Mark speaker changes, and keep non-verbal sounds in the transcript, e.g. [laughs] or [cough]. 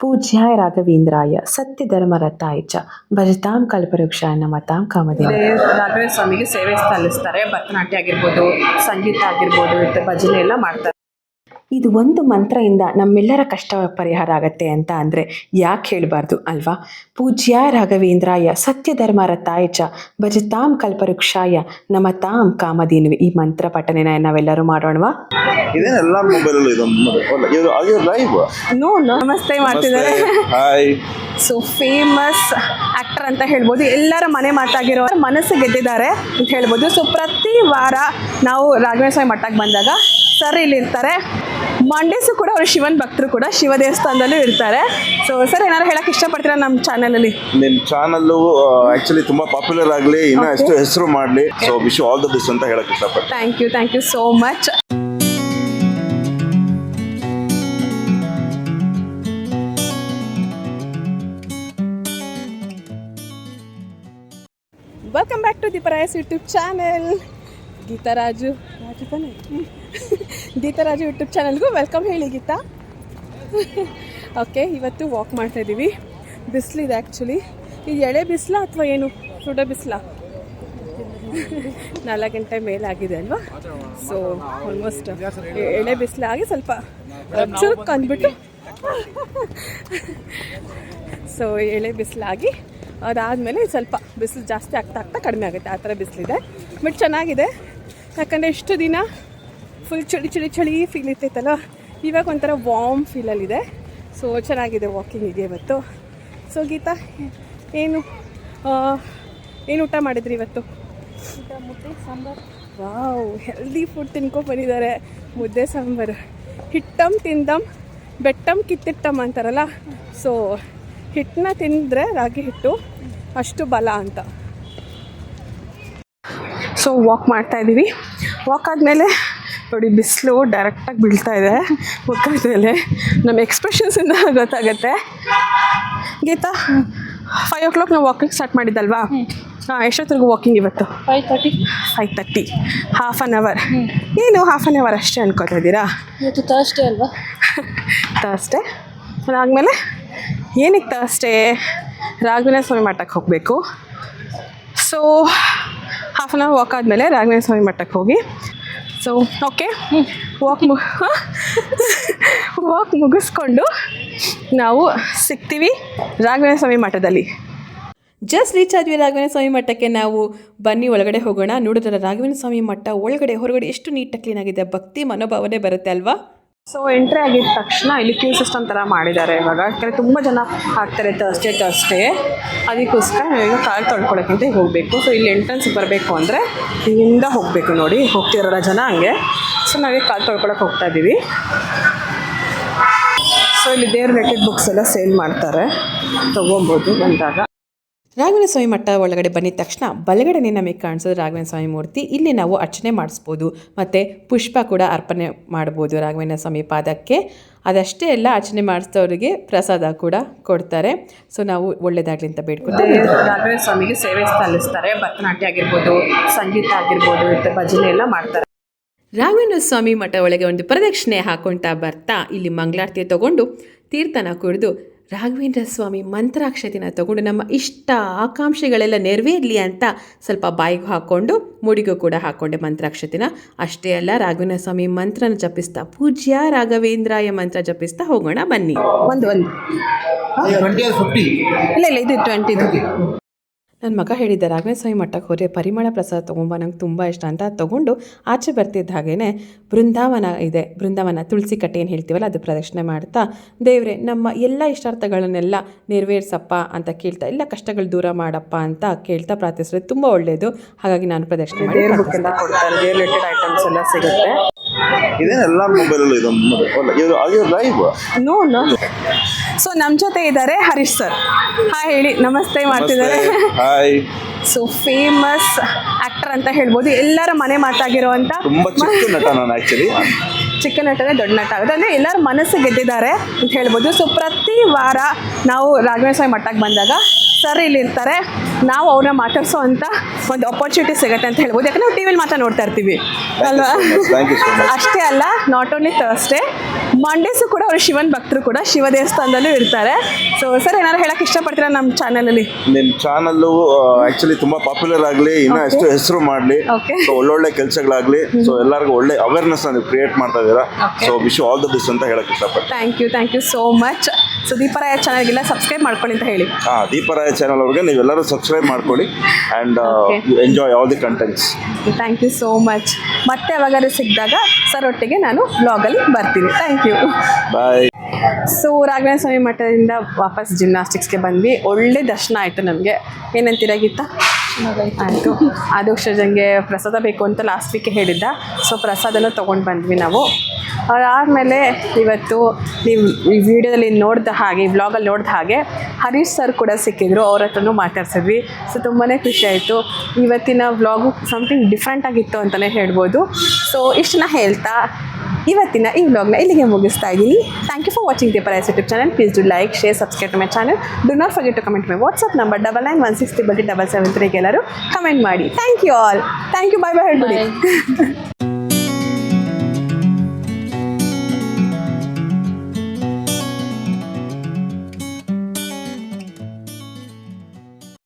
Speaker 1: ಪೂಜ್ಯಾಯ ರಾಘವೇಂದ್ರಾಯ ಸತ್ಯಧರ್ಮರತಾಯ ಚ. ಭಜತಾಂ ಕಲ್ಪವೃಕ್ಷಾಯ ನಮತಾಂ ಕಾಮಧೇನು.
Speaker 2: ರಾಘವೇಂದ್ರ ಸ್ವಾಮಿಗೆ ಸೇವೆ ಸಲ್ಲಿಸ್ತಾರೆ. ಭರತನಾಟ್ಯ ಆಗಿರ್ಬೋದು, ಸಂಗೀತ ಆಗಿರ್ಬೋದು ಭಜನೆ ಎಲ್ಲ ಮಾಡ್ತಾರೆ.
Speaker 1: ಇದು ಒಂದು ಮಂತ್ರದಿಂದ ನಮ್ಮೆಲ್ಲರ ಕಷ್ಟ ಪರಿಹಾರ ಆಗತ್ತೆ ಅಂತ ಅಂದರೆ ಯಾಕೆ ಹೇಳಬಾರ್ದು ಅಲ್ವಾ? ಪೂಜ್ಯ ರಾಘವೇಂದ್ರಾಯ ಸತ್ಯಧರ್ಮರತಾಯ ಚ ಭಜತಾಂ ಕಲ್ಪವೃಕ್ಷಾಯ ನಮತಾಂ ಕಾಮಧೇನುವೆ. ಈ ಮಂತ್ರ ಪಠನೆನ ನಾವೆಲ್ಲರೂ ಮಾಡೋಣವಾ?
Speaker 2: ನೋ ನಮಸ್ತೆ ಮಾಡ್ತಿದ್ದಾರೆ. ಸೊ ಫೇಮಸ್ ಆಕ್ಟರ್ ಅಂತ ಹೇಳ್ಬೋದು. ಎಲ್ಲರ ಮನೆ ಮಾತಾಗಿರೋ ಮನಸ್ಸು ಗೆದ್ದಿದ್ದಾರೆ ಅಂತ ಹೇಳ್ಬೋದು. ಸೊ ಪ್ರತಿ ವಾರ ನಾವು ರಾಘವೇಂದ್ರ ಸ್ವಾಮಿ ಮಠಕ್ಕೆ ಬಂದಾಗ ಸರ್ ಇಲ್ಲಿ ಇರ್ತಾರೆ ಮಂಡೇಸು ಕೂಡ ಅವರು ಶಿವನ್ ಭಕ್ತರು ಕೂಡ ಶಿವ ದೇವಸ್ಥಾನದಲ್ಲೂ ಇರ್ತಾರೆ. ಸೊ ಸರ್ ಏನಾದ್ರು ಹೇಳಕ್ ಇಷ್ಟಪಡ್ತೀರಾ ನಮ್ಮ ಚಾನಲಲ್ಲಿ
Speaker 3: ನಿಮ್ಮ ಚಾನಲ್ಲು ಆಕ್ಚುಲಿ ತುಂಬಾ ಪಾಪ್ಯುಲರ್ ಆಗಲಿ ಇನ್ನೂ ಎಷ್ಟು ಹೆಸರು ಮಾಡಲಿ. So wish all the best ಅಂತ ಹೇಳಕ್ ಇಷ್ಟಪಡ್ತೀನಿ.
Speaker 2: Thank you thank you so much welcome back to Deeparaya's YouTube channel Geetharaju Raju ತಾನೆ ಗೀತಾರಾಜು ಯೂಟ್ಯೂಬ್ ಚಾನಲ್ಗೂ ವೆಲ್ಕಮ್ ಹೇಳಿ ಗೀತಾ. ಓಕೆ ಇವತ್ತು ವಾಕ್ ಮಾಡ್ತಾ ಇದ್ದೀವಿ ಬಿಸಿಲಿದೆ ಆ್ಯಕ್ಚುಲಿ ಇದು ಎಳೆ ಬಿಸಿಲ ಅಥವಾ ಏನು? ಸುಡ ಬಿಸಿಲ? ನಾಲ್ಕು ಗಂಟೆ ಮೇಲಾಗಿದೆ ಅಲ್ವಾ? ಸೊ ಆಲ್ಮೋಸ್ಟ್ ಎಳೆ ಬಿಸಿಲಾಗಿ ಸ್ವಲ್ಪ ಚುರುಕ್ ಅಂದ್ಬಿಟ್ಟು. ಸೊ ಎಳೆ ಬಿಸಿಲಾಗಿ ಅದಾದಮೇಲೆ ಸ್ವಲ್ಪ ಬಿಸಿಲು ಜಾಸ್ತಿ ಆಗ್ತಾ ಆಗ್ತಾ ಕಡಿಮೆ ಆಗುತ್ತೆ. ಆ ಥರ ಬಿಸಿಲಿದೆ. ಬಟ್ ಚೆನ್ನಾಗಿದೆ. ಯಾಕಂದರೆ ಇಷ್ಟು ದಿನ ಫುಲ್ ಚಳಿ ಚಳಿ ಚಳಿ ಫೀಲ್ ಇರ್ತೈತಲ್ಲ? ಇವಾಗ ಒಂಥರ ವಾರ್ಮ್ ಫೀಲಲ್ಲಿದೆ ಸೊ ಚೆನ್ನಾಗಿದೆ ವಾಕಿಂಗಿಗೆ ಇವತ್ತು. ಸೊ ಗೀತಾ ಏನು ಏನು ಊಟ ಮಾಡಿದ್ರಿ ಇವತ್ತು? ಮುದ್ದೆ ಸಾಂಬಾರು. ವಾವ್ ಹೆಲ್ದಿ ಫುಡ್ ತಿನ್ಕೊ ಬಂದಿದ್ದಾರೆ. ಮುದ್ದೆ ಸಾಂಬಾರು. ಹಿಟ್ಟಮ್ ತಿಂದಂ ಬೆಟ್ಟಮ್ ಕಿತ್ತಿಟ್ಟಮ್ ಅಂತಾರಲ್ಲ? ಸೊ ಹಿಟ್ಟನ್ನ ತಿಂದರೆ ರಾಗಿ ಹಿಟ್ಟು ಅಷ್ಟು ಬಲ ಅಂತ. ಸೊ ವಾಕ್ ಮಾಡ್ತಾ ಇದ್ದೀವಿ ವಾಕ್ ಆದಮೇಲೆ ನೋಡಿ ಬಿಸಿಲು ಡೈರೆಕ್ಟಾಗಿ ಬೀಳ್ತಾ ಇದೆ ಮುಖದ ನಮ್ಮ ನಮ್ಮ ಎಕ್ಸ್ಪ್ರೆಷನ್ಸಿಂದ ಗೊತ್ತಾಗುತ್ತೆ. ಗೀತಾ ಫೈವ್ ಓ ಕ್ಲಾಕ್ ನಾವು ವಾಕಿಂಗ್ ಸ್ಟಾರ್ಟ್ ಮಾಡಿದ್ದಲ್ವಾ? ಹಾಂ ಎಷ್ಟೊತ್ತಿಗೂ ವಾಕಿಂಗ್ ಇವತ್ತು?
Speaker 4: Five thirty
Speaker 2: five thirty half an hour ಏನು ಹಾಫ್ ಆನ್ ಅವರ್ ಅಷ್ಟೇ ಅನ್ಕೋತಾ ಇದ್ದೀರಾ?
Speaker 4: ಇವತ್ತು ತರ್ಸ್ಡೇ ಅಲ್ವಾ? [laughs]
Speaker 2: ತರ್ಸ್ಡೇ ಅದಾದಮೇಲೆ ಏನಕ್ಕೆ ತರ್ಸ್ಡೇ ರಾಘವೇಂದ್ರ ಸ್ವಾಮಿ ಮಠಕ್ಕೆ ಹೋಗಬೇಕು. So half an hour walk ಆದಮೇಲೆ ರಾಘವೇಂದ್ರ ಸ್ವಾಮಿ ಮಠಕ್ಕೆ ಹೋಗಿ ಸೊ ಓಕೆ ವಾಕ್ ಮು ವಾಕ್ ಮುಗಿಸ್ಕೊಂಡು ನಾವು ಸಿಗ್ತೀವಿ ರಾಘವೇಂದ್ರ ಸ್ವಾಮಿ ಮಠದಲ್ಲಿ.
Speaker 1: ಜಸ್ಟ್ ರೀಚ್ ಆದ್ವಿ ರಾಘವೇಂದ್ರ ಸ್ವಾಮಿ ಮಠಕ್ಕೆ ನಾವು ಬನ್ನಿ, ಒಳಗಡೆ ಹೋಗೋಣ. ನೋಡಿದ್ರೆ ರಾಘವೇಂದ್ರ ಸ್ವಾಮಿ ಮಠ ಒಳಗಡೆ, ಹೊರಗಡೆ ಎಷ್ಟು ನೀಟಾಗಿ ಕ್ಲೀನ್ ಆಗಿದೆ. ಭಕ್ತಿ, ಮನೋಭಾವನೆ ಬರುತ್ತೆ ಅಲ್ವಾ?
Speaker 2: ಸೊ ಎಂಟ್ರಿ ಆಗಿದ ತಕ್ಷಣ ಇಲ್ಲಿ ಕ್ಯೂ ಸಿಸ್ಟಮ್ ಥರ ಮಾಡಿದ್ದಾರೆ ಇವಾಗ. ಯಾಕಂದರೆ ತುಂಬ ಜನ ಆಗ್ತಾರೆ ತರ್ಸ್ಡೇ ತರ್ಸ್ಡೇ ಅದಕ್ಕೋಸ್ಕರ ನಾವೀಗ ಕಾಲು ತೊಳ್ಕೊಳಕ್ಕಿಂತ ಹೋಗಬೇಕು. ಸೊ ಇಲ್ಲಿ ಎಂಟ್ರೆನ್ಸ್ ಬರಬೇಕು ಅಂದರೆ ಇಲ್ಲಿಂದ ಹೋಗಬೇಕು ನೋಡಿ. ಹೋಗ್ತಿರೋಲ್ಲ ಜನ ಹಂಗೆ. ಸೊ ನಾವೇ ಕಾಲು ತೊಳ್ಕೊಳಕ್ಕೆ ಹೋಗ್ತಾ ಇದ್ದೀವಿ. ಸೊ ಇಲ್ಲಿ ದೇವ್ರ ರಿಲೇಟೆಡ್ ಬುಕ್ಸ್ ಎಲ್ಲ ಸೇಲ್ ಮಾಡ್ತಾರೆ. ತೊಗೊಬೋದು ಬಂದಾಗ.
Speaker 1: ರಾಘವೇಂದ್ರ ಸ್ವಾಮಿ ಮಠ ಒಳಗಡೆ ಬಂದಿದ ತಕ್ಷಣ ಬಲಗಡೆ ನಮಗೆ ಕಾಣಿಸೋದು ರಾಘವೇಂದ್ರ ಸ್ವಾಮಿ ಮೂರ್ತಿ. ಇಲ್ಲಿ ನಾವು ಅರ್ಚನೆ ಮಾಡಿಸ್ಬೋದು. ಮತ್ತು ಪುಷ್ಪ ಕೂಡ ಅರ್ಪಣೆ ಮಾಡ್ಬೋದು ರಾಘವೇಂದ್ರ ಸ್ವಾಮಿ ಪಾದಕ್ಕೆ. ಅದಷ್ಟೇ ಎಲ್ಲ ಅರ್ಚನೆ ಮಾಡಿಸಿದವರಿಗೆ ಪ್ರಸಾದ ಕೂಡ ಕೊಡ್ತಾರೆ. ಸೊ ನಾವು ಒಳ್ಳೇದಾಗಲಿ ಅಂತ ಬೇಡ್ಕೊತೀವಿ
Speaker 2: ರಾಘವೇಂದ್ರ ಸ್ವಾಮಿಗೆ ಸೇವೆ ಸಲ್ಲಿಸ್ತಾರೆ. ಭರತನಾಟ್ಯ ಆಗಿರ್ಬೋದು ಸಂಗೀತ ಆಗಿರ್ಬೋದು ಭಜನೆ ಎಲ್ಲ ಮಾಡ್ತಾರೆ.
Speaker 1: ರಾಘವೇಂದ್ರ ಸ್ವಾಮಿ ಮಠ ಒಳಗೆ ಒಂದು ಪ್ರದಕ್ಷಿಣೆ ಹಾಕೊಳ್ತಾ ಬರ್ತಾ ಇಲ್ಲಿ ಮಂಗಳಾರತಿ ತಗೊಂಡು ತೀರ್ಥನ ಕುಡಿದು ರಾಘವೇಂದ್ರ ಸ್ವಾಮಿ ಮಂತ್ರಾಕ್ಷತೆನ ತಗೊಂಡು ನಮ್ಮ ಇಷ್ಟ ಆಕಾಂಕ್ಷೆಗಳೆಲ್ಲ ನೆರವೇರಲಿ ಅಂತ ಸ್ವಲ್ಪ ಬಾಯಿಗೆ ಹಾಕ್ಕೊಂಡು ಮುಡಿಗೂ ಕೂಡ ಹಾಕ್ಕೊಂಡೆ ಮಂತ್ರಾಕ್ಷತೆನ. ಅಷ್ಟೇ ಅಲ್ಲ ರಾಘವೇಂದ್ರ ಸ್ವಾಮಿ ಮಂತ್ರನ ಜಪಿಸ್ತಾ ಪೂಜ್ಯ ರಾಘವೇಂದ್ರಾಯ ಮಂತ್ರ ಜಪಿಸ್ತಾ ಹೋಗೋಣ ಬನ್ನಿ.
Speaker 2: ಒಂದು ಒಂದು. ಇಲ್ಲ ಇಲ್ಲ ಇದು ಟ್ವೆಂಟಿದು
Speaker 1: ನನ್ನ ಮಗ ಹೇಳಿದ್ದ ರಾಘವೇಂದ್ರ ಮಠಕ್ಕೆ ಹೋದರೆ ಪರಿಮಳ ಪ್ರಸಾದ ತೊಗೊಂಬ ನಂಗೆ ತುಂಬ ಇಷ್ಟ ಅಂತ ತಗೊಂಡು ಆಚೆ ಬರ್ತಿದ್ದ ಹಾಗೇ ಬೃಂದಾವನ ಇದೆ, ಬೃಂದಾವನ ತುಳಸಿ ಕಟ್ಟೆ ಏನು ಹೇಳ್ತೀವಲ್ಲ ಅದು ಪ್ರದರ್ಶನ ಮಾಡ್ತಾ, ದೇವ್ರೆ ನಮ್ಮ ಎಲ್ಲ ಇಷ್ಟಾರ್ಥಗಳನ್ನೆಲ್ಲ ನೆರವೇರಿಸಪ್ಪ ಅಂತ ಕೇಳ್ತಾ, ಎಲ್ಲ ಕಷ್ಟಗಳು ದೂರ ಮಾಡಪ್ಪ ಅಂತ ಕೇಳ್ತಾ ಪ್ರಾರ್ಥಿಸಿದ್ರೆ ತುಂಬ ಒಳ್ಳೆಯದು ಹಾಗಾಗಿ ನಾನು
Speaker 2: ಪ್ರದರ್ಶನ ಐಟಮ್ಸ್ ಎಲ್ಲ ಸಿಗುತ್ತೆ.
Speaker 3: ಇದೇನು ಮೊಬೈಲ್ ಮೊಬೈಲಲ್ಲೂ ಇದೆ ಇವರು ಅದು ಲೈವ್
Speaker 2: ನೋ ನೋ ಸೊ ನಮ್ಮ ಜೊತೆ ಇದ್ದಾರೆ ಹರೀಶ್ ಸರ್ ಹಾಯ್ ಹೇಳಿ. ನಮಸ್ತೆ ಮಾಡ್ತಿದ್ದಾರೆ.
Speaker 3: ಹಾಯ್
Speaker 2: ಸೊ ಫೇಮಸ್ ಆಕ್ಟರ್ ಅಂತ ಹೇಳ್ಬೋದು. ಎಲ್ಲರ ಮನೆ ಮಾತಾಗಿರುವಂತ
Speaker 3: ತುಂಬಾ ಚಿಕ್ಕ ನಟ ನಾನು ಆಕ್ಚುಲಿ
Speaker 2: ಚಿಕ್ಕ ನಟನೇ ದೊಡ್ಡ ನಟ ಆಗುತ್ತೆ ಅಂದರೆ ಎಲ್ಲರ ಮನಸ್ಸು ಗೆದ್ದಿದ್ದಾರೆ ಅಂತ ಹೇಳ್ಬೋದು. ಸೊ ಪ್ರತಿ ವಾರ ನಾವು ರಾಘವೇಂದ್ರ ಸ್ವಾಮಿ ಮಠಕ್ಕೆ ಬಂದಾಗ ಸರ್ ಇಲ್ಲಿ ಇರ್ತಾರೆ ನಾವು ಅವ್ರನ್ನ ಮಾತಾಡ್ಸೋ ಅಂತ ಒಂದು ಅಪರ್ಚುನಿಟಿ ಸಿಗುತ್ತೆ ಅಂತ ಹೇಳ್ಬೋದು. ಯಾಕಂದ್ರೆ ನಾವು ಟಿ ವಿಲಿ ಮಾತ್ರ ನೋಡ್ತಾ ಇರ್ತೀವಿ. ಅಲ್ವಾ? ಅಷ್ಟೇ ಅಲ್ಲ ನಾಟ್ ಓನ್ಲಿ ಥರ್ಸ್ಡೇ ಮಂಡೇಸು ಕೂಡ ಅವರು ಶಿವನ್ ಭಕ್ತರು ಕೂಡ ಶಿವ ದೇವಸ್ಥಾನದಲ್ಲೂ ಇರ್ತಾರೆ. ಸೊ ಸರ್ ಏನಾದ್ರು ಹೇಳಕ್ಕೆ ಇಷ್ಟಪಡ್ತೀರಾ ನಮ್ಮ ಚಾನಲಲ್ಲಿ
Speaker 3: ನಿಮ್ಮ ಚಾನಲ್ಲು ಆಕ್ಚುಲಿ ತುಂಬಾ ಪಾಪ್ಯುಲರ್ ಆಗಲಿ ಇನ್ನೂ ಎಷ್ಟು ಹೆಸರು ಮಾಡಲಿ. ಸೊ ಒಳ್ಳೊಳ್ಳೆ ಕೆಲಸಗಳಾಗಲಿ. ಸೊ ಎಲ್ಲರಿಗೂ ಒಳ್ಳೆ ಅವೇರ್ನೆಸ್ ನೀವು ಕ್ರಿಯೇಟ್ ಮಾಡ್ತಾ ಇದ್ದೀರಾ. So wish all the best ಅಂತ ಹೇಳಕ್ ಇಷ್ಟಪಡ್ತೀನಿ.
Speaker 2: Thank you thank you so much so Deeparaya ಚಾನಲ್ಗೆಲ್ಲ subscribe ಮಾಡ್ಕೊಳ್ಳಿ ಅಂತ ಹೇಳಿ.
Speaker 3: ಹಾ ದೀಪರಾಯ ಚಾನಲ್ ಅವ್ರಿಗೆ ನೀವೆಲ್ಲರೂ ಸಬ್ಸ್ಕ್ರೈಬ್ ಮಾಡ್ಕೊಳ್ಳಿ and. Enjoy all the contents
Speaker 2: thank you so much ಮತ್ತೆ ಯಾವಾಗಾದ್ರೂ ಸಿಕ್ಕಿದಾಗ ಸರ್ ಒಟ್ಟಿಗೆ ನಾನು ಬ್ಲಾಗಲ್ಲಿ ಬರ್ತೀನಿ. Thank you
Speaker 3: bye
Speaker 2: so Raghavendra Swami ಮಠದಿಂದ ವಾಪಸ್ ಜಿಮ್ನಾಸ್ಟಿಕ್ಸ್ಗೆ ಬಂದ್ವಿ. ಒಳ್ಳೆ ದರ್ಶನ ಆಯಿತು ನಮಗೆ. ಏನಂತೀರ ಗೀತಾ? ಆಯಿತು. ಜನಗೆ ಪ್ರಸಾದ ಬೇಕು ಅಂತ ಲಾಸ್ಟ್ ವೀಕ್ ಹೇಳಿದ್ದ. ಸೊ ಪ್ರಸಾದನ ತೊಗೊಂಡು ಬಂದ್ವಿ ನಾವು. ಅದಾದಮೇಲೆ ಇವತ್ತು ನೀವು ಈ ವಿಡಿಯೋದಲ್ಲಿ ನೋಡಿದ ಹಾಗೆ ಈ ವ್ಲಾಗಲ್ಲಿ ನೋಡಿದ ಹಾಗೆ ಹರೀಶ್ ಸರ್ ಕೂಡ ಸಿಕ್ಕಿದ್ರು ಅವ್ರ ಹತ್ರನೂ ಮಾತಾಡ್ಸಿದ್ವಿ. ಸೊ ತುಂಬಾ ಖುಷಿ ಆಯಿತು. ಇವತ್ತಿನ ವ್ಲಾಗು ಸಮಥಿಂಗ್ ಡಿಫ್ರೆಂಟ್ ಆಗಿತ್ತು ಅಂತಲೇ ಹೇಳ್ಬೋದು. ಸೊ ಇಷ್ಟನ್ನ ಹೇಳ್ತಾ ಇವತ್ತಿನ ಈ ವ್ಲಾಗ್ನ ಇಲ್ಲಿಗೆ ಮುಗಿಸ್ತಾ ಇದ್ದೀನಿ. Thank you for watching the ಪರೈಸ್ YouTube channel please do like share subscribe to my channel do not forget to comment my WhatsApp number double nine one six triple double seven ತ್ರೀಗೆ ಎಲ್ಲರೂ comment ಮಾಡಿ. Thank you all thank you bye bye ಹೇಳ್ಬಿಡಿ